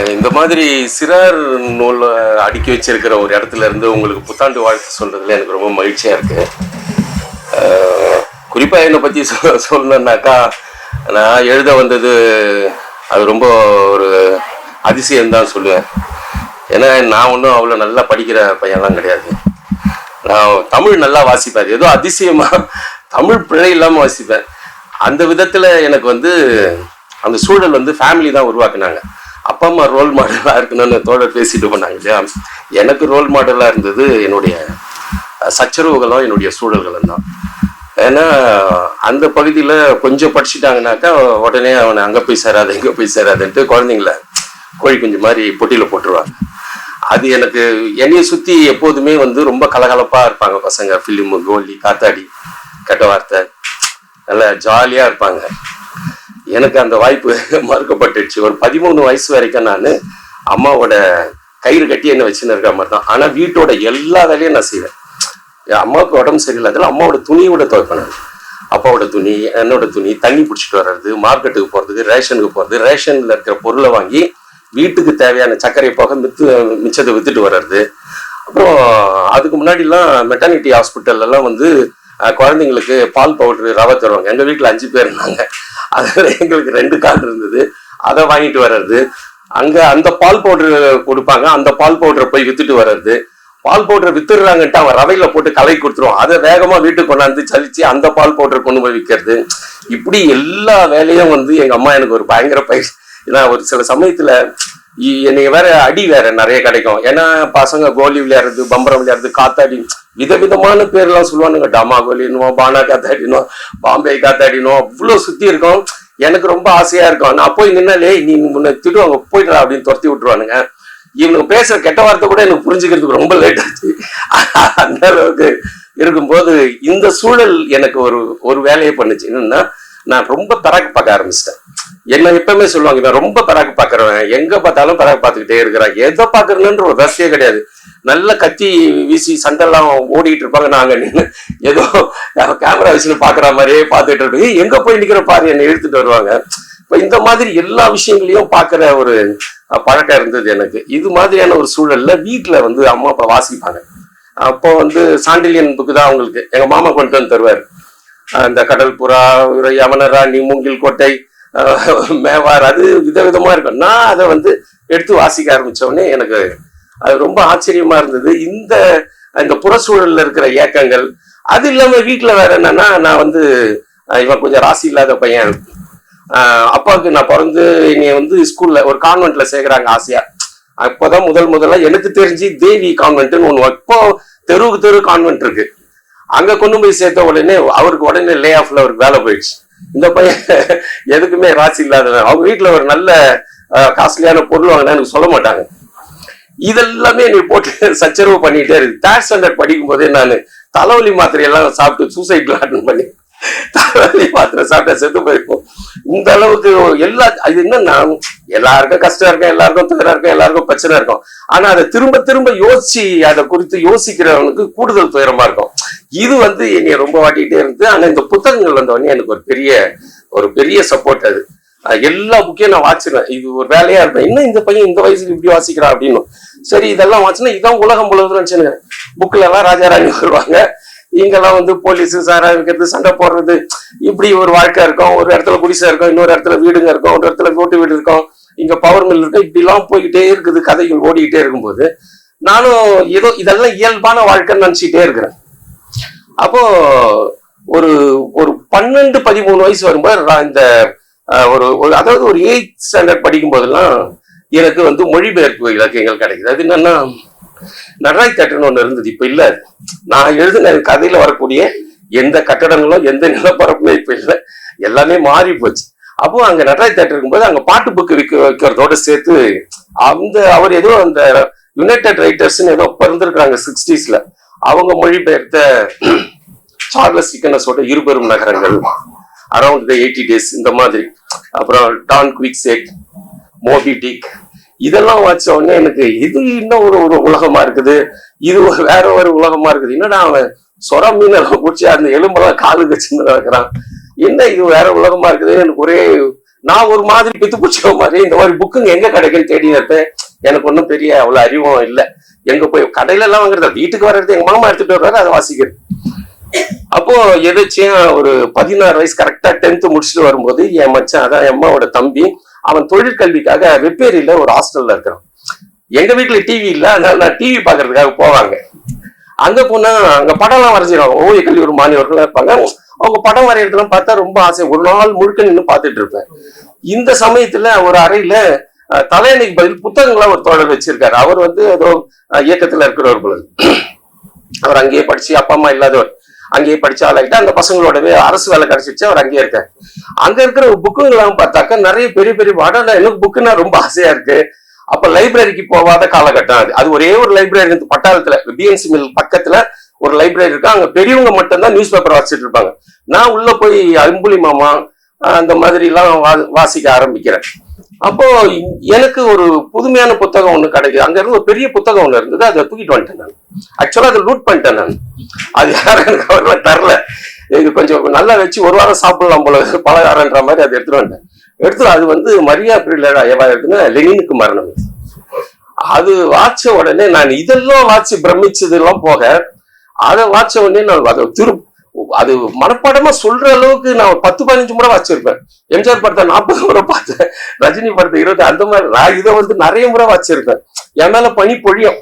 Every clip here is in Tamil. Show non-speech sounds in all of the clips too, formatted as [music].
இந்த மாதிரி சிறார் நூலை அடுக்கி வச்சிருக்கிற ஒரு இடத்துல இருந்து உங்களுக்கு புத்தாண்டு வாழ்த்து சொல்றதுல எனக்கு ரொம்ப மகிழ்ச்சியா இருக்கு. குறிப்பா என்னை பத்தி சொ- சொல்லணும்னாக்கா நான் எழுத வந்தது அது ரொம்ப ஒரு அதிசயம் தான் சொல்லுவேன். ஏன்னா நான் ஒன்றும் அவ்வளோ நல்லா படிக்கிற பையன்லாம் கிடையாது. நான் தமிழ் நல்லா வாசிப்பேன். ஏதோ அதிசயமா தமிழ் பிழை இல்லாமல் வாசிப்பேன். அந்த விதத்தில் எனக்கு வந்து அந்த சூழல் வந்து ஃபேமிலி தான் உருவாக்குனாங்க. அப்பா அம்மா ரோல் மாடலாக இருக்கணும்னு தோழர் பேசிட்டு பண்ணாங்க இல்லையா? எனக்கு ரோல் மாடலாக இருந்தது என்னுடைய சச்சரவுகளும் என்னுடைய சூழல்களும் தான். ஏன்னா அந்த பகுதியில் கொஞ்சம் படிச்சுட்டாங்கனாக்கா உடனே அவனை அங்கே போய் சேராது இங்கே போய் சேராதுன்ட்டு குழந்தைங்கள கோழி குஞ்சு மாதிரி பொட்டியில் போட்டுருவாங்க. அது எனக்கு என்னையை சுற்றி எப்போதுமே வந்து ரொம்ப கலகலப்பாக இருப்பாங்க பசங்க. ஃபிலிமு கோலி காத்தாடி கெட்ட வார்த்தை. நல்லா ஜாலியாக இருப்பாங்க. எனக்கு அந்த வாய்ப்பு [laughs] மறுக்கப்பட்டுச்சு ஒரு பதிமூணு வயசு வரைக்கும் நான் அம்மாவோட கயிறு கட்டி என்ன வச்சுன்னு இருக்க மாதிரி தான் ஆனால் வீட்டோட எல்லா வேலையும் நான் செய்வேன். என் அம்மாவுக்கு உடம்பு சரியில்லாதனால அம்மாவோட துணியோட துவைப்பேன் அப்பாவோட துணி என்னோட துணி தண்ணி பிடிச்சிட்டு வர்றது மார்க்கெட்டுக்கு போகிறதுக்கு ரேஷனுக்கு போகிறது ரேஷனில் இருக்கிற பொருளை வாங்கி வீட்டுக்கு தேவையான சர்க்கரை போக மித்து மிச்சத்தை வித்துட்டு வர்றது. அப்புறம் அதுக்கு முன்னாடிலாம் மெட்டர்னிட்டி ஹாஸ்பிட்டல்லாம் வந்து குழந்தைங்களுக்கு பால் பவுடர் ரவை தருவாங்க. எங்கள் வீட்டில் அஞ்சு பேர் இருந்தாங்க. அதில் எங்களுக்கு ரெண்டு கார்டு இருந்தது. அதை வாங்கிட்டு வர்றது. அங்கே அந்த பால் பவுடர் கொடுப்பாங்க. அந்த பால் பவுடரை போய் வித்துட்டு வர்றது. பால் பவுடரை வித்துடுறாங்கன்ட்டு அவன் ரவையில் போட்டு கலை கொடுத்துருவான். அதை வேகமாக வீட்டுக்கு கொண்டாந்து சலிச்சு அந்த பால் பவுடரை கொண்டு போய் விற்கிறது இப்படி எல்லா வேலையும் வந்து எங்கள் அம்மா எனக்கு ஒரு பயங்கர பயிற்சி. ஏன்னா ஒரு சில சமயத்தில் இ- என்னைய வேற அடி வேற நிறைய கிடைக்கும். ஏன்னா பசங்க கோலி விளையாடுறது பம்பரம் விளையாடுறது காத்தாடி விதவிதமான பேர்லாம் சொல்லுவானுங்க. டமா கோலினுவோம் பானா காத்தாடினோம் பாம்பே காத்தாடினோம் அவ்வளவு சுத்தி இருக்கும். எனக்கு ரொம்ப ஆசையா இருக்கும். நான் போய் நின்னாலே நீ முன்ன திடுவாங்க போயிடலாம் அப்படின்னு துரத்தி விட்டுருவானுங்க. இவனுக்கு பேசுற கெட்ட வார்த்தை கூட எனக்கு புரிஞ்சுக்கிறதுக்கு ரொம்ப லேட் ஆச்சு. அந்த அளவுக்கு இருக்கும்போது இந்த சூழல் எனக்கு ஒரு ஒரு வேலையை பண்ணுச்சு. என்னன்னா நான் ரொம்ப தராக்கு பார்க்க ஆரம்பிச்சிட்டேன். என்ன எப்பவுமே சொல்லுவாங்க இவன் ரொம்ப தராக்கு பார்க்கறவன். எங்க பார்த்தாலும் தராக்கு பார்த்துக்கிட்டே இருக்கிறான். எதை பார்க்கறதுன்ற ஒரு வசதியே கிடையாது. நல்ல கத்தி வீசி சண்டெல்லாம் ஓடிக்கிட்டு இருப்பாங்க. நாங்க நின்று ஏதோ கேமரா வச்சுன்னு பாக்குற மாதிரியே பார்த்துட்டு இருக்கோம் எங்க போய் நிக்கிற பாரு என்னை இழுத்துட்டு வருவாங்க. இப்ப இந்த மாதிரி எல்லா விஷயங்களையும் பாக்குற ஒரு பழக்கம் இருந்தது எனக்கு. இது மாதிரியான ஒரு சூழல்ல வீட்டுல வந்து அம்மா அப்பா வாசிப்பாங்க. அப்போ வந்து சாண்டிலியன் புக்கு தான் அவங்களுக்கு. எங்க மாமா கொண்டு வந்து தருவார். அந்த கடல் புறா யமனராணி மூங்கில் கோட்டை மேவார் அது விதவிதமா இருக்கும். நான் அதை வந்து எடுத்து வாசிக்க ஆரம்பிச்ச எனக்கு அது ரொம்ப ஆச்சரியமா இருந்தது. இந்த இந்த புறச்சூழல்ல இருக்கிற ஏக்கங்கள் அது இல்லாம வீட்டுல வேற என்னன்னா நான் வந்து இவன் கொஞ்சம் ராசி இல்லாத பையன். அப்பாவுக்கு நான் பிறந்து என்னை வந்து ஸ்கூல்ல ஒரு கான்வென்ட்ல சேர்க்கறாங்க ஆசையா. அப்போதான் முதல் முதல்ல எனக்கு தெரிஞ்சு தேவி கான்வென்ட்னு ஒன்று இப்போ தெருவுக்கு தெரு கான்வென்ட் இருக்கு. அங்க கொண்டு போய் சேர்த்த உடனே அவருக்கு உடனே லே ஆஃப்ல அவருக்கு வேலை போயிடுச்சு. இந்த பையன் எதுக்குமே ராசி இல்லாதவன் அவங்க வீட்டுல ஒரு நல்ல காஸ்ட்லியான பொருள் வாங்கினா எனக்கு சொல்ல மாட்டாங்க. இதெல்லாமே நீ போட்டு சச்சரவு பண்ணிட்டே இருக்கு தேர்ட் ஸ்டாண்டர்ட் படிக்கும் போதே நான் தலைவலி மாத்திரை எல்லாம் சாப்பிட்டு சூசைட் பிளான் பண்ணி தலைவலி மாத்திரை சாப்பிட்டா செத்து போயிருக்கும் இந்த அளவுக்கு எல்லா அது என்னன்னா எல்லாருக்கும் கஷ்டம் இருக்கும் எல்லாருக்கும் துயரம் இருக்கும் எல்லாருக்கும் பிரச்சனை இருக்கும். ஆனா அதை திரும்ப திரும்ப யோசிச்சு அதை குறித்து யோசிக்கிறவனுக்கு கூடுதல் துயரமா இருக்கும். இது வந்து என்னை ரொம்ப வாட்டிக்கிட்டே இருந்து ஆனா இந்த புத்தகங்கள் வந்தவொடனே எனக்கு ஒரு பெரிய ஒரு பெரிய சப்போர்ட் அது. எல்லா புக்கையும் நான் வாசிடுவேன் இது ஒரு வேலையா இருப்பேன் என்ன இந்த பையன் இந்த வயசுல இப்படி வாசிக்கிறான் அப்படின்னு. சரி இதெல்லாம் வாசினா இதான் உலகம் முழுவதும் நினைச்சுன்னு புக்ல எல்லாம் ராஜாராணி வருவாங்க. இங்கெல்லாம் வந்து போலீஸ் சாரா இருக்கிறது சண்டை போடுறது. இப்படி ஒரு வாழ்க்கை இருக்கும். ஒரு இடத்துல குடிசை இருக்கும். இன்னொரு இடத்துல வீடுங்க இருக்கும். ஒரு இடத்துல ஓட்டு வீடு இருக்கும். இங்க பவர் மில் இருக்கும். இப்படிலாம் போய்கிட்டே இருக்குது கதைகள் ஓடிக்கிட்டே இருக்கும்போது. நானும் ஏதோ இதெல்லாம் இயல்பான வாழ்க்கைன்னு நினச்சிக்கிட்டே இருக்கிறேன். அப்போ ஒரு ஒரு பன்னெண்டு பதிமூணு வயசு வரும்போது நான் இந்த ஒரு ஒரு அதாவது ஒரு எயிட் ஸ்டாண்டர்ட் படிக்கும் போதெல்லாம் எனக்கு வந்து மொழிபெயர்ப்பு இலக்கியங்கள் கிடைக்குது. அது என்னன்னா நடராய் தேட்டர்னு ஒன்று இருந்தது. இப்போ இல்லை நான் எழுதின கதையில் வரக்கூடிய எந்த கட்டடங்களும் எந்த நிலப்பரப்புமே இப்போ இல்லை. எல்லாமே மாறி போச்சு. அப்போ அங்கே நடராய் தேட்டர் இருக்கும்போது அங்கே பாட்டு புக்கு விற்க வைக்கிறதோட சேர்த்து அந்த அவர் ஏதோ அந்த யுனைடெட் ரைட்டர்ஸ்னு ஏதோ பிறந்திருக்கிறாங்க சிக்ஸ்டீஸ்ல அவங்க மொழிபெயர்த்த சார்லஸ் டிக்கனஸோட இருபெரும் நகரங்கள். அரௌண்ட் த எயிட்டி டேஸ் இந்த மாதிரி. அப்புறம் Don Quixote Moby Dick இதெல்லாம் வாச்ச உடனே எனக்கு இது இன்னும் ஒரு ஒரு உலகமா இருக்குது. இது ஒரு வேற ஒரு உலகமா இருக்குது. என்னடா அவன் சொர மீனெல்லாம் பிடிச்சி அந்த எலும்பெல்லாம் காலுக்கு சின்னதா இருக்கிறான் என்ன இது வேற உலகமா இருக்குது எனக்கு ஒரே நான் ஒரு மாதிரி பித்து பிடிச்ச மாதிரி இந்த மாதிரி புக்குங்க எங்க கிடைக்குன்னு தேடி இருப்பேன் எனக்கு ஒன்றும் பெரிய அவ்வளவு அறிவும் இல்லை. எங்க போய் கடையில எல்லாம் வாங்குறத வீட்டுக்கு வர்றது எங்க மாமா எடுத்துட்டு வர்றாரு அதை வாசிக்கிறது. அப்போ எதாச்சும் ஒரு பதினாறு வயசு கரெக்டா டென்த் முடிச்சுட்டு வரும்போது என் மச்சான் அதான் அம்மாவோட தம்பி அவன் தொழிற்கல்விக்காக வெப்பேரியில ஒரு ஹாஸ்டல்ல இருக்கிறான். எங்க வீட்டுல டிவி இல்ல அதனால நான் டிவி பாக்குறதுக்காக போவாங்க. அங்க போனா அங்க படம்லாம் வரைஞ்சிருவாங்க ஓவிய கல்வி ஒரு மாணவர்கள் இருப்பாங்க. அவங்க படம் வரையறதெல்லாம் பார்த்தா ரொம்ப ஆசை. ஒரு நாள் முழுக்க நின்று பார்த்துட்டு இருப்பேன். இந்த சமயத்துல ஒரு அறையில தலையணைக்கு பதில் புத்தகங்களா ஒரு தோழர் வச்சிருக்காரு. அவர் வந்து ஏதோ இயக்கத்துல இருக்கிறவர் பொழுது அவர் அங்கேயே படிச்சு அப்பா அம்மா இல்லாதவர் அங்கேயே படிச்சு ஆளாகிட்டு அந்த பசங்களோடவே அரசு வேலை கிடைச்சிச்சு அவர் அங்கேயே இருக்காரு. அங்க இருக்கிற புக்குங்கெல்லாம் பார்த்தாக்கா நிறைய பெரிய பெரிய வாடகை எனக்கு புக்குன்னா ரொம்ப ஆசையா இருக்கு. அப்ப லைப்ரரிக்கு போகாத காலகட்டம் அது. அது ஒரே ஒரு லைப்ரரி இருந்து பட்டாளத்துல பிஎன்சி மில் பக்கத்துல ஒரு லைப்ரரி இருக்கு. அங்க பெரியவங்க மட்டும்தான் நியூஸ் பேப்பர் வாசிச்சுட்டு இருப்பாங்க. நான் உள்ள போய் அம்புலி மாமா ஆஹ் அந்த மாதிரி எல்லாம் வா- வாசிக்க ஆரம்பிக்கிறேன். அப்போ எனக்கு ஒரு புதுமையான புத்தகம் ஒண்ணு கிடைக்குது. அங்க இருந்து ஒரு பெரிய புத்தகம் ஒண்ணு இருந்தது. அதை தூக்கிட்டு வந்துட்டேன் நான். ஆக்சுவலா அதை லூட் பண்ணிட்டேன் நான். அது யாரும் எனக்கு தரல. இது கொஞ்சம் நல்லா வச்சு ஒரு வாரம் சாப்பிடலாம் போல பலகாரன்ற மாதிரி அதை எடுத்துட்டு வந்தேன் எடுத்து அது வந்து மரியா பிரில்லடா எவா இருக்குன்னா லெனினுக்கு மரணம். அது வாட்ச உடனே நான் இதெல்லாம் வாட்சி பிரமிச்சதெல்லாம் போக அதை வாட்ச உடனே நான் அதை திரு அது மனப்பாடமா சொல்ற அளவுக்கு நான் பத்து பதினஞ்சு முறை வச்சிருப்பேன். எம்ஜிஆர் படத்தை நாற்பது முறை பார்த்தேன். ரஜினி படத்தை இருபது அந்த மாதிரி நான் இதை வந்து நிறைய முறை வச்சிருப்பேன். என் மேல பனி பொழியும்.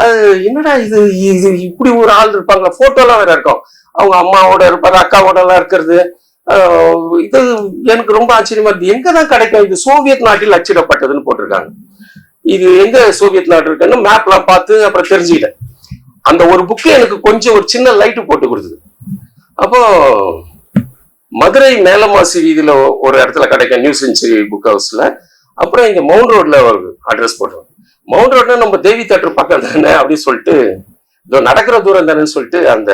அது என்னடா இது இது இப்படி ஒரு ஆள் இருப்பாங்க? போட்டோலாம் வேற இருக்கும். அவங்க அம்மாவோட இருப்பாரு அக்காவோட எல்லாம் இருக்கிறது. இது எனக்கு ரொம்ப ஆச்சரியமா இருக்கு எங்கதான் கிடைக்கும்? இது சோவியத் நாட்டில் அச்சிடப்பட்டதுன்னு போட்டிருக்காங்க. இது எங்க சோவியத் நாடு இருக்குன்னு மேப்லாம் பார்த்து அப்புறம் தெரிஞ்சுக்கிட்டேன். அந்த ஒரு புக்கு எனக்கு கொஞ்சம் ஒரு சின்ன லைட்டு போட்டு கொடுத்தது. அப்போ மதுரை மேலமாசி வீதியில ஒரு இடத்துல கிடைக்கும் நியூ செஞ்சுரி புக் ஹவுஸ்ல அப்புறம் இங்க மவுண்ட் ரோட்ல ஒரு அட்ரஸ் போடுறோம் மவுண்ட் ரோட்ல நம்ம தேவி தேட்டர் பக்கம் தானே அப்படின்னு சொல்லிட்டு இதோ நடக்கிற தூரம் தானேன்னு சொல்லிட்டு அந்த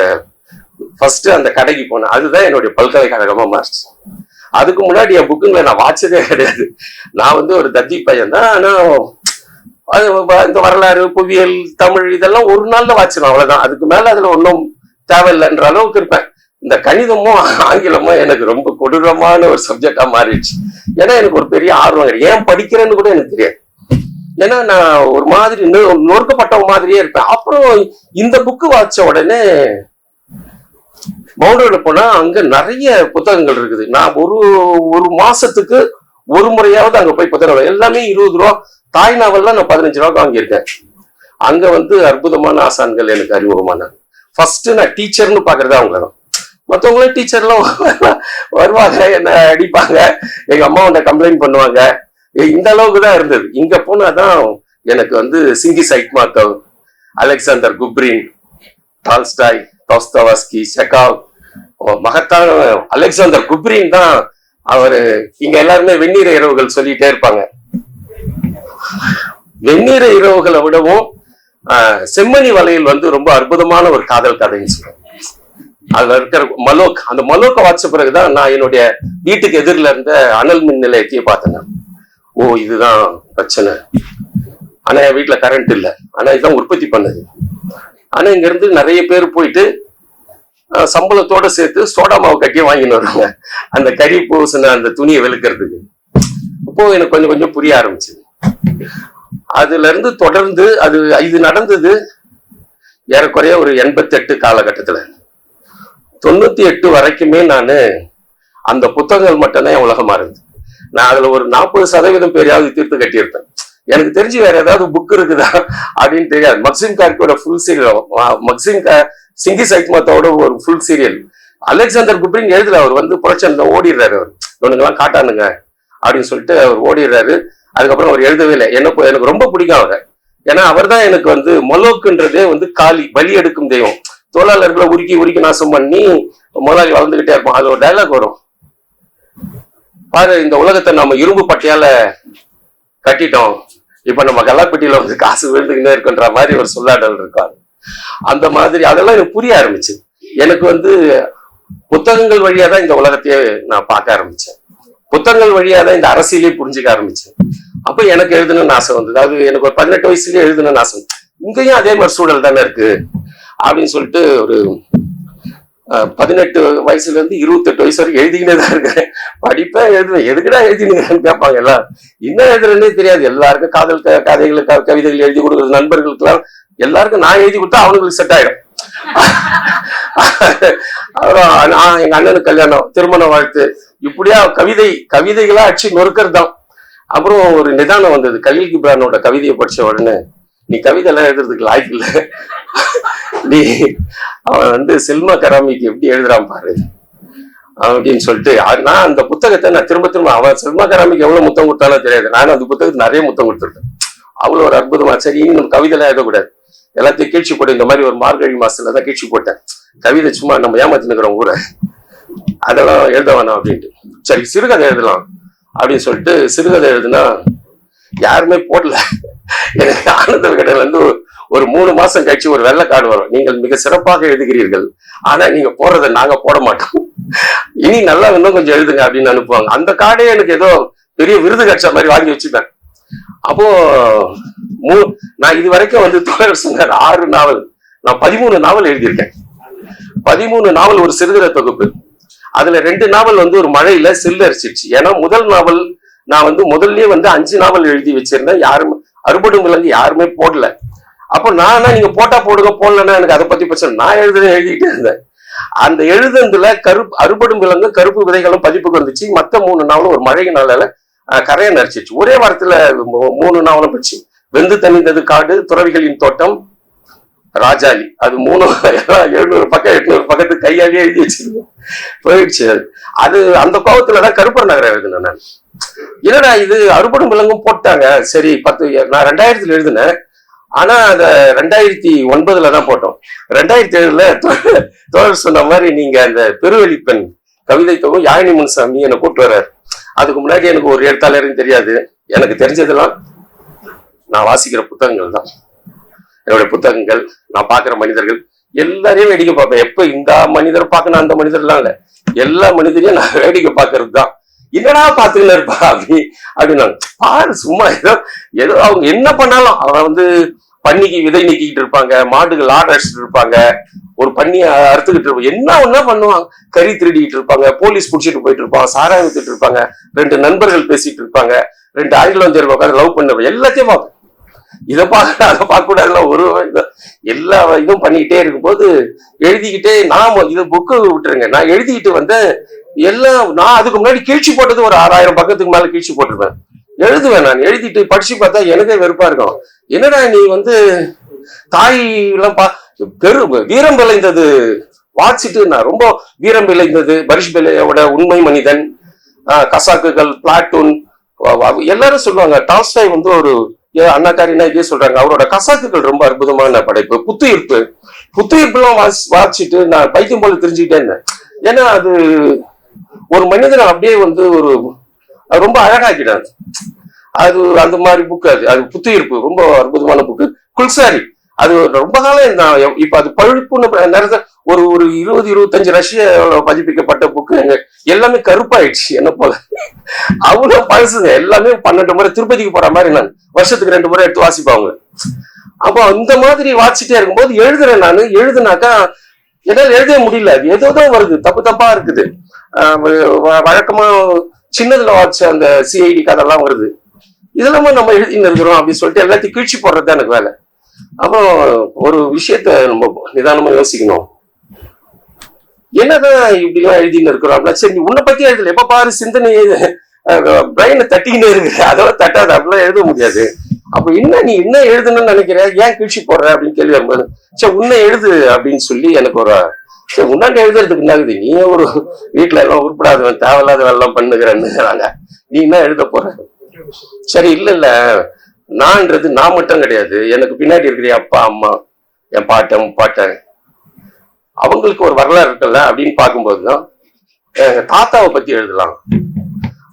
ஃபர்ஸ்ட் அந்த கடைக்கு போனேன். அதுதான் என்னுடைய பல்கலைக்கழகமா மாறிச்சு. அதுக்கு முன்னாடி என் புக்குங்களை நான் வாட்சதே கிடையாது. நான் வந்து ஒரு தத்தி பையன் தான். ஆனா அது இந்த வரலாறு புவியியல் தமிழ் இதெல்லாம் ஒரு நாள்ல வாச்சிடும் அவ்வளவுதான். அதுக்கு மேல அதுல ஒன்றும் தேவையில்லைன்ற அளவுக்கு இருப்பேன். இந்த கணிதமும் ஆங்கிலமும் எனக்கு ரொம்ப கொடூரமான ஒரு சப்ஜெக்டா மாறிடுச்சு. ஏன்னா எனக்கு ஒரு பெரிய ஆர்வம் ஏன் படிக்கிறேன்னு கூட எனக்கு தெரியாது. ஏன்னா நான் ஒரு மாதிரி நொறுக்கப்பட்ட மாதிரியே இருப்பேன். அப்புறம் இந்த புக்கு வாச்ச உடனே மவுண்டோட போனா அங்க நிறைய புத்தகங்கள் இருக்குது. நான் ஒரு ஒரு மாசத்துக்கு ஒரு முறையாவது அங்க போய் புத்தகம் எல்லாமே இருபது ரூபா. தாய் நாவல்லாம் நான் பதினஞ்சு ரூபாய்க்கு வாங்கியிருக்கேன். அங்க வந்து அற்புதமான ஆசான்கள் எனக்கு அறிமுகமானாங்க. ஃபர்ஸ்ட் நான் டீச்சர்னு பாக்குறது அவங்க தான் மற்றவங்களும் டீச்சர்லாம் வருவாங்க என்ன அடிப்பாங்க. எங்க அம்மா உன்னை கம்ப்ளைண்ட் பண்ணுவாங்க. இந்த அளவுக்கு தான் இருந்தது. இங்க போனாதான் எனக்கு வந்து சிங்கி சைட்மாக்கவ் Alexander Kuprin Tolstoy Dostoevsky Chekhov மகத்தான அலெக்சாண்டர் குப்ரின் தான் அவரு. இங்க எல்லாருமே வெந்நீர இரவுகள் சொல்லிட்டே இருப்பாங்க. வெந்நீர இரவுகளை விடவும் செம்மணி வலையில் வந்து ரொம்ப அற்புதமான ஒரு காதல் கதைன்னு சொல்லுவாங்க. அதுல இருக்கிற மலோக் அந்த மலோக்கை வாட்ச பிறகுதான் நான் என்னுடைய வீட்டுக்கு எதிரில இருந்த அனல் மின் நிலையத்தையே பார்த்தேன். ஓ இதுதான் பிரச்சனை. ஆனா என் வீட்டுல கரண்ட் இல்ல. ஆனா இதுதான் உற்பத்தி பண்ணது. ஆனா இங்க இருந்து நிறைய பேர் போயிட்டு சம்பளத்தோட சேர்த்து சோடா மாவு கட்டியே வாங்கின்னு வருவாங்க அந்த கறி பூசின அந்த துணியை வெளுக்கிறதுக்கு. இப்போ எனக்கு கொஞ்சம் கொஞ்சம் புரிய ஆரம்பிச்சது. அதுல இருந்து தொடர்ந்து அது இது நடந்தது ஏறக்குறைய ஒரு எண்பத்தெட்டு காலகட்டத்துல. தொண்ணூத்தி எட்டு வரைக்குமே நான் அந்த புத்தகங்கள் மட்டும்தான் என் உலகமா இருந்தது நான் அதுல ஒரு நாற்பது சதவீதம் பேரையாவது தீர்த்து கட்டியிருப்பேன். எனக்கு தெரிஞ்சு வேற ஏதாவது புக் இருக்குதா அப்படின்னு தெரியாது. மக்சிம் கார்கோட ஃபுல் சீரியல் மக்சிம் கா சிங்கி சைக்மத்தோட ஒரு ஃபுல் சீரியல் அலெக்சாண்டர் குப்ரின் எழுதுல அவர் வந்து புரட்சன் ஓடிடுறாரு அவர். இவனுங்கெல்லாம் காட்டானுங்க அப்படின்னு சொல்லிட்டு அவர் ஓடிடுறாரு. அதுக்கப்புறம் அவர் எழுதவே இல்லை. என்ன எனக்கு ரொம்ப பிடிக்கும் அவரை. ஏன்னா அவர் தான் எனக்கு வந்து மொலோக்குன்றதே வந்து காலி பலி எடுக்கும் தெய்வம். தொழிலாளர்களை உருக்கி உருக்கி நாசம் பண்ணி முதலாளி வளர்ந்துகிட்டே இருப்பான் அது ஒரு டைலாக் வரும். பாரு இந்த உலகத்தை நம்ம இரும்பு பட்டையால கட்டிட்டோம். இப்ப நம்ம கல்லாப்பட்டியில வந்து காசு விழுந்துக்கிட்டே இருக்குன்ற மாதிரி ஒரு சொல்லாடல் இருக்காரு. அந்த மாதிரி அதெல்லாம் எனக்கு புரிய ஆரம்பிச்சு. எனக்கு வந்து புத்தகங்கள் வழியா தான் இந்த உலகத்தையே நான் பார்க்க ஆரம்பிச்சேன். புத்தகங்கள் வழியா தான் இந்த அரசியலே புரிஞ்சுக்க ஆரம்பிச்சேன். அப்ப எனக்கு எழுதணும்னு ஆசை வந்தது. அது எனக்கு ஒரு பதினெட்டு வயசுலயே எழுதணும்னு ஆசை இங்கேயும் அதே மாதிரி சூழல் தானே இருக்கு. அப்படின்னு சொல்லிட்டு ஒரு பதினெட்டு வயசுல இருந்து இருபத்தெட்டு வயசு வரைக்கும் எழுதிக்கிட்டே தான் இருக்கேன். படிப்பே எழுதுவேன் எதுக்குடா எழுதினீங்கன்னு கேட்பாங்க எல்லாம். என்ன எழுதுறேன்னே தெரியாது. எல்லாருக்கும் காதல் கதைகள் கவிதைகள் எழுதி கொடுக்குறது நண்பர்களுக்கெல்லாம் எல்லாருக்கும் நான் எழுதி கொடுத்தா அவனுங்களுக்கு செட் ஆயிடும். அப்புறம் நான் எங்க அண்ணனுக்கு கல்யாணம் திருமண வாழ்த்து. இப்படியா கவிதை கவிதைகளா அடிச்சு நொறுக்கிறது தான் அப்புறம் ஒரு நிதானம் வந்தது. கலில் கிப்ரானோட கவிதையை படிச்ச உடனே நீ கவிதை எல்லாம் எழுதுறதுக்கு லாய்க்கு இல்லை. நீ அவன் வந்து செல்மா கராமிக்கு எப்படி எழுதுறான் பாரு. அப்படின்னு சொல்லிட்டு நான் அந்த புத்தகத்தை நான் திரும்ப திரும்ப அவன் செல்மா கராமிக்கு எவ்வளவு முத்தம் கொடுத்தானோ தெரியாது. நானும் அந்த புத்தகத்துக்கு நிறைய முத்தம் கொடுத்துருக்கேன். அவ்வளவு ஒரு அற்புதமா சரி இனி நம்ம கவிதை எல்லாம் எழுதக்கூடாது எல்லாத்தையும் கீழ்ச்சி போட்டு இந்த மாதிரி ஒரு மார்கழி மாசத்துல தான் கீழ்ச்சி போட்டேன். கவிதை சும்மா நம்ம ஏமாத்தினுக்கிறோம் ஊரை அதெல்லாம் எழுத வேணாம் அப்படின்ட்டு. சரி சிறுகதை எழுதலாம் அப்படின்னு சொல்லிட்டு சிறுகதை எழுதுனா யாருமே போடல. எனக்கு ஆனந்த விகடன்ல இருந்து ஒரு- மூணு மாசம் கழிச்சு ஒரு வெள்ளை கார்டு வரும். நீங்கள் மிக சிறப்பாக எழுதுகிறீர்கள். ஆனா நீங்க போடுறதை நாங்க போட மாட்டோம். இனி நல்லா இன்னும் கொஞ்சம் எழுதுங்க அப்படின்னு அனுப்புவாங்க. அந்த கார்டே எனக்கு ஏதோ பெரிய விருது கட்ச மாதிரி வாங்கி வச்சுப்பேன். அப்போ மூ நான் இது வரைக்கும் வந்து தோழர் சொன்னார் ஆறு நாவல் நான் பதிமூணு நாவல் எழுதியிருக்கேன். பதிமூணு நாவல் ஒரு சிறுகதை தொகுப்பு. அதுல ரெண்டு நாவல் வந்து ஒரு மழையில சில்லரிச்சிருச்சு ஏன்னா முதல் நாவல் நான் வந்து முதல்லயே வந்து அஞ்சு நாவல் எழுதி வச்சிருந்தேன். யாரும் அறுபடும் விலங்கு யாருமே போடல. அப்போ நான் நீங்க போட்டா போடுங்க போடலன்னா எனக்கு அதை பத்தி பிரச்சனை. நான் எழுத எழுதிட்டே இருந்தேன். அந்த எழுதுனதுல கருப்பு அறுபடும் விலங்கு கருப்பு விதைகளும் பதிப்புக்கு வந்துச்சு. மத்த மூணு நாவலும் ஒரு மழை நாளால கரையை நரிச்சிச்சு ஒரே வாரத்துல மூணு நாவலும் போச்சு. வெந்து தணிந்தது காடு துறவிகளின் தோட்டம் ராஜாலி. அது மூணு எழுநூறு பக்கம் எட்நூறு பக்கத்து கையாலே எழுதி வச்சிருந்தோம். போயிடுச்சு அது. அது அந்த கோபத்துலதான் கருப்பர் நகரம் எழுதினேன் நான். என்னடா இது அறுபடும் விலங்கும் போட்டாங்க. சரி பத்து நான் ரெண்டாயிரத்துல எழுதினேன். ஆனா அந்த ரெண்டாயிரத்தி ஒன்பதுல தான் போட்டோம். ரெண்டாயிரத்தி ஏழுல தோழர் சொன்ன மாதிரி நீங்க அந்த பெருவெளிப்பெண் கவிதை தொகும் யாழினி முன்சாமி என்னை கூப்பிட்டு வர்றாரு. அதுக்கு முன்னாடி எனக்கு ஒரு எழுத்தாளரும் தெரியாது. எனக்கு தெரிஞ்சதெல்லாம் நான் வாசிக்கிற புத்தகங்கள் தான். என்னுடைய புத்தகங்கள் நான் பார்க்குற மனிதர்கள் எல்லாரையும் வேடிக்கை பார்ப்பேன். எப்ப இந்த மனிதர் பார்க்கணும் அந்த மனிதர்லாம் இல்லை. எல்லா மனிதரையும் நான் வேடிக்கை பார்க்கறது தான். என்னடா பாத்துக்கல இருப்பா அப்படி அப்படின்னு பாரு சும்மா ஏதோ ஏதோ அவங்க என்ன பண்ணாலும் அவன் வந்து பன்னிக்கு விதை நீக்கிட்டு இருப்பாங்க மாடுகள் ஆடு அடிச்சுட்டு இருப்பாங்க ஒரு பன்னியை அறுத்துக்கிட்டு இருப்பாங்க. என்ன ஒண்ணா பண்ணுவாங்க? கறி திருடிக்கிட்டு இருப்பாங்க போலீஸ் பிடிச்சிட்டு போயிட்டு இருப்பாங்க சாராயம் வித்துட்டு இருப்பாங்க ரெண்டு நண்பர்கள் பேசிட்டு இருப்பாங்க ரெண்டு ஆங்கிலம் வந்து உட்காந்து லவ் பண்ண எல்லாத்தையும் பார்ப்பேன் இதை பார்க்க அதை பார்க்க கூடாதுல ஒரு எல்லா இதுவும் பண்ணிக்கிட்டே இருக்கும்போது எழுதிக்கிட்டே நான் இது புக்கு விட்டுருங்க. நான் எழுதிக்கிட்டு வந்தேன் எல்லாம் நான் அதுக்கு முன்னாடி கீழ்ச்சி போட்டது ஒரு ஆறாயிரம் பக்கத்துக்கு மேல கீழ்ச்சி போட்டிருப்பேன். எழுதுவேன் நான் எழுதிட்டு படிச்சு பார்த்தா எனக்கே வெறுப்பா இருக்கும். என்னடா நீ வந்து தாய் எல்லாம் பா பெரு வீரம் விளைந்தது. வாசிட்டு நான் ரொம்ப வீரம் விளைந்தது. பரிஷ் பிள்ளையோட உண்மை மனிதன். கசாக்குகள் பிளாட்டூன் எல்லாரும் சொல்லுவாங்க. டால்ஸ்டாய் வந்து ஒரு ஏ, அண்ணாக்காரினா இதே சொல்றாங்க. அவரோட கசாக்குகள் ரொம்ப அற்புதமான படைப்பு. புத்துயிர்ப்பு. புத்துயிர்ப்பு எல்லாம் வாசிச்சுட்டு நான் பைத்தியம் போல தெரிஞ்சுக்கிட்டேன் இருந்தேன் ஏன்னா அது ஒரு மனிதன் அப்படியே வந்து ஒரு ரொம்ப அழகாக்கிட்டாங்க அது அந்த மாதிரி புக்கு அது அது புத்துயிர்ப்பு ரொம்ப அற்புதமான புக்கு குல்சாரி அது ரொம்ப காலம் இப்ப அது பழுப்புன்னு நேரத்தில் ஒரு ஒரு இருபது இருபத்தஞ்சு ரஷ்ய பதிப்பிக்கப்பட்ட புக்கு எல்லாமே கருப்பாயிடுச்சு என்ன போல. அவ்வளவு பழசுங்க எல்லாமே பன்னெண்டு முறை திருப்பதிக்கு போற மாதிரி நான் வருஷத்துக்கு ரெண்டு முறை எடுத்து வாசிப்பாங்க அப்போ அந்த மாதிரி வாசிச்சிட்டே இருக்கும்போது எழுதுறேன் நான் எழுதுனாக்கா என்னால் எழுதவே முடியல. அது ஏதோ வருது. தப்பு தப்பா இருக்குது. வழக்கமா சின்னதுல வாட்ச அந்த சிஐடி கதெல்லாம் வருது. இதெல்லாம நம்ம எழுதின்னு இருக்கிறோம் அப்படின்னு சொல்லிட்டு எல்லாத்தையும் கீழ்ச்சி போடுறது தான் எனக்கு வேலை. அப்புறம் ஒரு விஷயத்த நம்ம நிதானமா யோசிக்கணும். என்னதான் இப்படி எல்லாம் எழுதின்னு இருக்கிறோம் அப்படின்னா சரி உன்னை பத்தி எழுதல. எப்ப பாரு சிந்தனை பிரெயினை தட்டிக்கினே இருக்கு அதெல்லாம் தட்டாது. அப்படிலாம் எழுத முடியாது. அப்ப என்ன நீ என்ன எழுதணும்னு நினைக்கிற? ஏன் கீழ்ச்சி போடுற அப்படின்னு கேள்வி வரும்போது சரி உன்னை எழுது அப்படின்னு சொல்லி எனக்கு ஒரு சரி உன்னாண்ட எழுதுறதுக்கு என்னாகுது நீ ஒரு வீட்டுல எல்லாம் உருப்படாதவன் தேவையில்லாத எல்லாம் பண்ணுகிறேன்னு நீ என்ன எழுத போற? சரி இல்ல இல்ல. நான்ன்றது நான் மட்டும் கிடையாது. எனக்கு பின்னாடி இருக்கிற அப்பா அம்மா என் பாட்டன் பாட்டன் அவங்களுக்கு ஒரு வரலாறு இருக்குல்ல? அப்படின்னு பார்க்கும்போதுதான் எங்க தாத்தாவை பத்தி எழுதலாம்.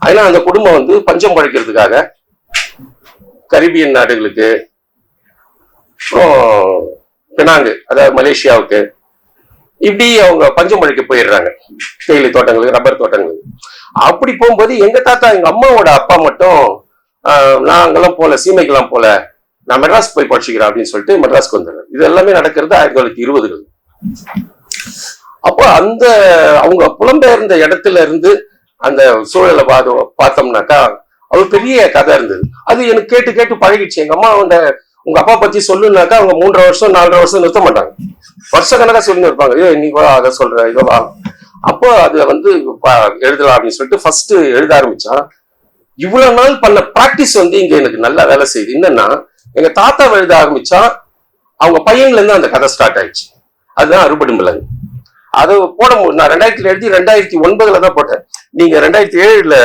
ஏன்னா அந்த குடும்பம் வந்து பஞ்சம் பழைக்கிறதுக்காக கரிபியன் நாடுகளுக்கு பினாங்கு அதாவது மலேசியாவுக்கு இப்படி அவங்க பஞ்சமொழிக்கு போயிடுறாங்க. தேயிலை தோட்டங்களுக்கு ரப்பர் தோட்டங்களுக்கு. அப்படி போகும்போது எங்க தாத்தா எங்க அம்மாவோட அப்பா மட்டும் ஆஹ், நான் அங்கெல்லாம் போல சீமைக்கெல்லாம் போல நான் மெட்ராஸ் போய் படிச்சுக்கிறேன் அப்படின்னு சொல்லிட்டு மெட்ராஸ்க்கு வந்துடுறேன் இது எல்லாமே நடக்கிறது ஆயிரத்தி தொள்ளாயிரத்தி இருபதுகள். அப்போ அந்த அவங்க புலம்பெயர்ந்த இடத்துல இருந்து அந்த சூழலை பார்த்தோம்னாக்கா அது பெரிய கதை இருந்தது. அது எனக்கு கேட்டு கேட்டு பழகிடுச்சு. எங்க அம்மா அந்த உங்க அப்பா பத்தி சொல்லுனாக்கா அவங்க மூன்றரை வருஷம் நாலரை வருஷம் நிறுத்த மாட்டாங்க. வருஷ கணக்கா சொல்லி இருப்பாங்க. ஐயோ இன்னைக்கு வா அதை சொல்ற இதோ வா அப்போ அதை வந்து எழுதலாம் அப்படின்னு சொல்லிட்டு ஃபர்ஸ்ட் எழுத ஆரம்பிச்சா இவ்வளவு நாள் பண்ண பிராக்டிஸ் வந்து இங்க எனக்கு நல்லா வேலை செய்யுது. என்னன்னா எங்க தாத்தா எழுத ஆரம்பிச்சா அவங்க பையன்ல இருந்து அந்த கதை ஸ்டார்ட் ஆயிடுச்சு. அதுதான் அறுபடும் மிளகு அது போட நான் ரெண்டாயிரத்துல எழுதி ரெண்டாயிரத்தி ஒன்பதுல தான் போட்டேன். நீங்க ரெண்டாயிரத்தி ஏழுல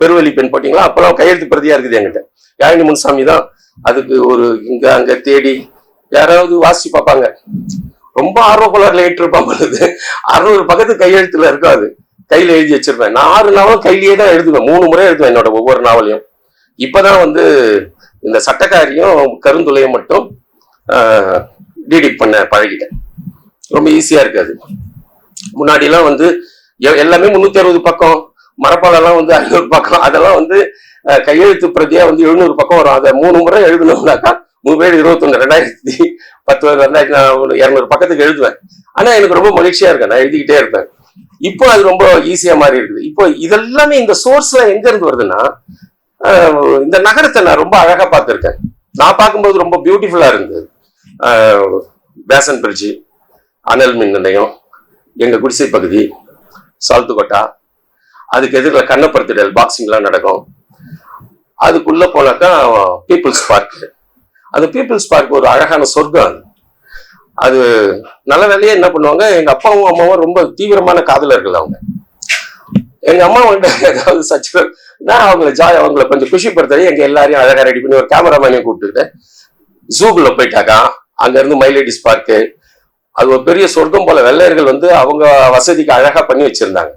பெருவெளி பெண் போட்டிங்களா? அப்பெல்லாம் கையெழுத்து பிரதியா இருக்குது என்கிட்ட. யாழினி முன்சாமி தான் அதுக்கு ஒரு இங்க அங்க தேடி யாராவது வாசிச்சு பார்ப்பாங்க. ரொம்ப ஆர்வ கோளாறுல ஏற்றிருப்பான் பொழுது அறுநூறு பக்கத்து கையெழுத்துல இருக்காது கையில எழுதி வச்சிருப்பேன். நான் ஆறு நாவலும் கையிலேயே தான் எழுதுவேன். மூணு முறை எழுதுவேன் என்னோட ஒவ்வொரு நாவலையும். இப்பதான் வந்து இந்த சட்டக்காரியும் கருந்துளையும் மட்டும் டீடிட் பண்ண பழகிட்டேன். ரொம்ப ஈஸியா இருக்காது முன்னாடி எல்லாம் வந்து எ- எல்லாமே முன்னூத்தி அறுபது பக்கம். மரப்பாலெல்லாம் வந்து ஐநூறு பக்கம் அதெல்லாம் வந்து கையெழுத்து பிரதியா வந்து எழுநூறு பக்கம் வரும். அதை மூணு முறை எழுதணும்னாக்கா மூணு பேர் இருபத்தொன்னு ரெண்டாயிரத்தி பத்து ரெண்டாயிரத்தி நான் இரநூறு பக்கத்துக்கு எழுதுவேன். ஆனா எனக்கு ரொம்ப மகிழ்ச்சியா இருக்கேன் நான் எழுதிக்கிட்டே இருப்பேன். இப்போ அது ரொம்ப ஈஸியா மாறி இருக்குது இப்போ இதெல்லாமே இந்த சோர்ஸ்ல எங்க இருந்து வருதுன்னா இந்த நகரத்தை நான் ரொம்ப அழகா பார்த்துருக்கேன். நான் பார்க்கும்போது ரொம்ப பியூட்டிஃபுல்லா இருந்தது. பேசன் பிரிட்ஜு அனல் மின் நிலையம் எங்க குடிசை பகுதி சால்த்துக்கோட்டா அதுக்கு எதிரில் கண்ணப்படுத்திடல் பாக்ஸிங்லாம் நடக்கும். அதுக்குள்ள போனாக்கா பீப்புள்ஸ் பார்க் அந்த பீப்புள்ஸ் பார்க் ஒரு அழகான சொர்க்கம் அது. அது நல்ல வேலையே என்ன பண்ணுவாங்க எங்க அப்பாவும் அம்மாவும் ரொம்ப தீவிரமான காதலர்கள் அவங்க. எங்க அம்மா வந்துட்டு ஏதாவது சச்சு நான் அவங்கள ஜாய் அவங்கள கொஞ்சம் குஷிப்படுத்த எங்க எல்லாரையும் அழகா ரெடி பண்ணி ஒரு கேமராமேனையும் கூப்பிட்டுக்கிட்டு ஜூக்குள்ள போயிட்டாக்கா அங்க இருந்து மைலேடிஸ் பார்க்கு அது ஒரு பெரிய சொர்க்கம் போல வெள்ளையர்கள் வந்து அவங்க வசதிக்கு அழகா பண்ணி வச்சிருந்தாங்க.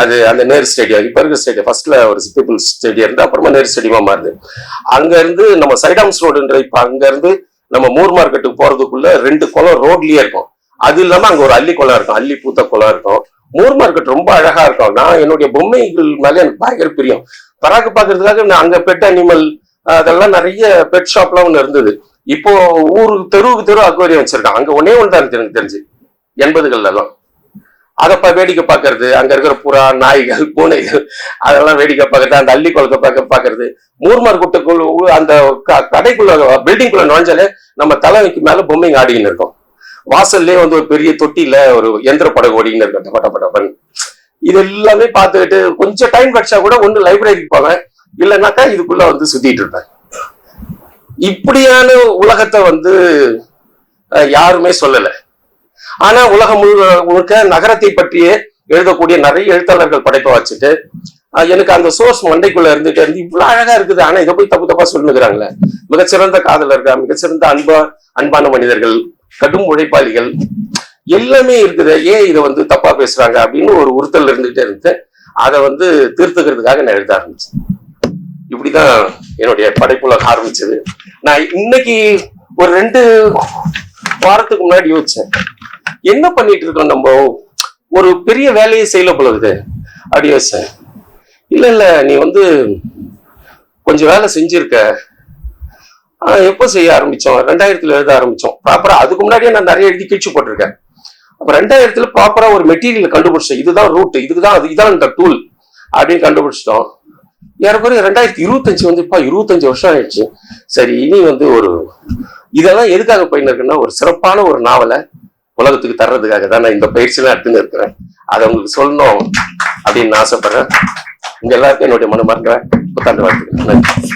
அது அந்த நேரு ஸ்டேடியம் இப்ப இருக்க ஸ்டேடியம் ஃபர்ஸ்ட்ல ஒரு பீப்புள்ஸ் ஸ்டேடியம் இருந்து அப்புறமா நேரு ஸ்டேடியமா மாறுது. அங்க இருந்து நம்ம சைடாம்ஸ் ரோடுன்ற இப்ப அங்க இருந்து நம்ம மூர் மார்க்கெட்டுக்கு போறதுக்குள்ள ரெண்டு குளம் ரோட்லயே இருக்கும். அது இல்லாம அங்க ஒரு அள்ளி குளம் இருக்கும் அள்ளி பூத்த குளம் இருக்கும். மூர் மார்க்கெட் ரொம்ப அழகா இருக்கும். நான் என்னுடைய பொம்மைகள் மேல எனக்கு பயங்கர பிரியம். பராக்கு பாக்குறதுக்காக நான் அங்க பெட் அனிமல் அதெல்லாம் நிறைய பெட் ஷாப்லாம் ஒன்று இருந்தது. இப்போ ஊருக்கு தெருவுக்கு தெரு அக்வாரியம் வச்சிருக்கான் அங்க ஒன்னே ஒன்று தான் இருக்கு எனக்கு தெரிஞ்சு. எண்பதுகள்ல எல்லாம் அதை வேடிக்கை பார்க்கறது அங்க இருக்கிற புறா நாய்கள் பூனைகள் அதெல்லாம் வேடிக்கை பார்க்கறது அந்த அள்ளி குளத்தை பார்க்க பார்க்கறது. மூர்மார் குட்டைக்குள்ள அந்த க- கடைக்குள்ள பில்டிங்குள்ள நுழைஞ்சாலே நம்ம தலைமைக்கு மேல பொம்மைங்க ஆடிக்கின்னு இருக்கும். வாசல்லே வந்து ஒரு பெரிய தொட்டியில ஒரு எந்திர படகு ஓடிக்கின்னு இருக்கும் டப்ப டப்ப இது எல்லாமே பார்த்துக்கிட்டு கொஞ்சம் டைம் கிடைச்சா கூட ஒண்ணு லைப்ரரிக்கு போவேன். இல்லைன்னாக்கா இதுக்குள்ள வந்து சுத்திட்டு இருப்பேன். இப்படியான உலகத்தை வந்து யாருமே சொல்லலை. ஆனா உலகம் முழுக்க நகரத்தை பற்றியே எழுதக்கூடிய நிறைய எழுத்தாளர்கள் படைப்பை வச்சுட்டு எனக்கு அந்த சோர்ஸ் மண்டைக்குள்ள இருந்துட்டு இருந்து இவ்வளவு அழகா இருக்குது. ஆனா இதை போய் தப்பு தப்பா சொல்லுகிறாங்களே மிகச்சிறந்த காதலர்கள் மிகச்சிறந்த அன்பா அன்பான மனிதர்கள் கடும் உழைப்பாளிகள் எல்லாமே இருக்குது. ஏன் இதை வந்து தப்பா பேசுறாங்க அப்படின்னு ஒரு உறுத்தல் இருந்துகிட்டே இருந்து அதை வந்து திருத்துக்கிறதுக்காக நான் எழுத ஆரம்பிச்சேன். இப்படிதான் என்னுடைய படைப்புல ஆரம்பிச்சது. நான் இன்னைக்கு ஒரு ரெண்டு வாரத்துக்கு முன்னாடி யோசிச்சேன். என்ன பண்ணிட்டு இருக்கோம் நம்ம? ஒரு பெரிய வேலையை செய்யல போலகுது அப்படி யோசிச்சேன். இல்ல இல்ல நீ வந்து கொஞ்சம் வேலை செஞ்சிருக்க. ஆஹ் எப்போ செய்ய ஆரம்பிச்சோம்? ரெண்டாயிரத்துல எழுத ஆரம்பிச்சோம். ப்ராப்பரா அதுக்கு முன்னாடியே நான் நிறைய எழுதி கிழிச்சு போட்டிருக்கேன். அப்ப ரெண்டாயிரத்துல ப்ராப்பரா ஒரு மெட்டீரியல் கண்டுபிடிச்சேன். இதுதான் ரூட் இதுக்குதான் இதுதான் இந்த டூல் அப்படின்னு கண்டுபிடிச்சிட்டோம். ஏறக்குறைய ரெண்டாயிரத்தி இருபத்தஞ்சு வந்து இப்ப இருபத்தஞ்சு வருஷம் ஆயிடுச்சு. சரி இனி வந்து ஒரு இதெல்லாம் எதுக்காக போயின்னு இருக்குன்னா ஒரு சிறப்பான ஒரு நாவலை உலகத்துக்கு தர்றதுக்காக தான் நான் இந்த பயிற்சியெல்லாம் எடுத்துன்னு இருக்கிறேன். அதை உங்களுக்கு சொல்லணும் அப்படின்னு ஆசைப்படுறேன். உங்க எல்லாருக்கும் என்னுடைய மனமார்ந்த புத்தாண்டு வாழ்த்துக்கள். நன்றி.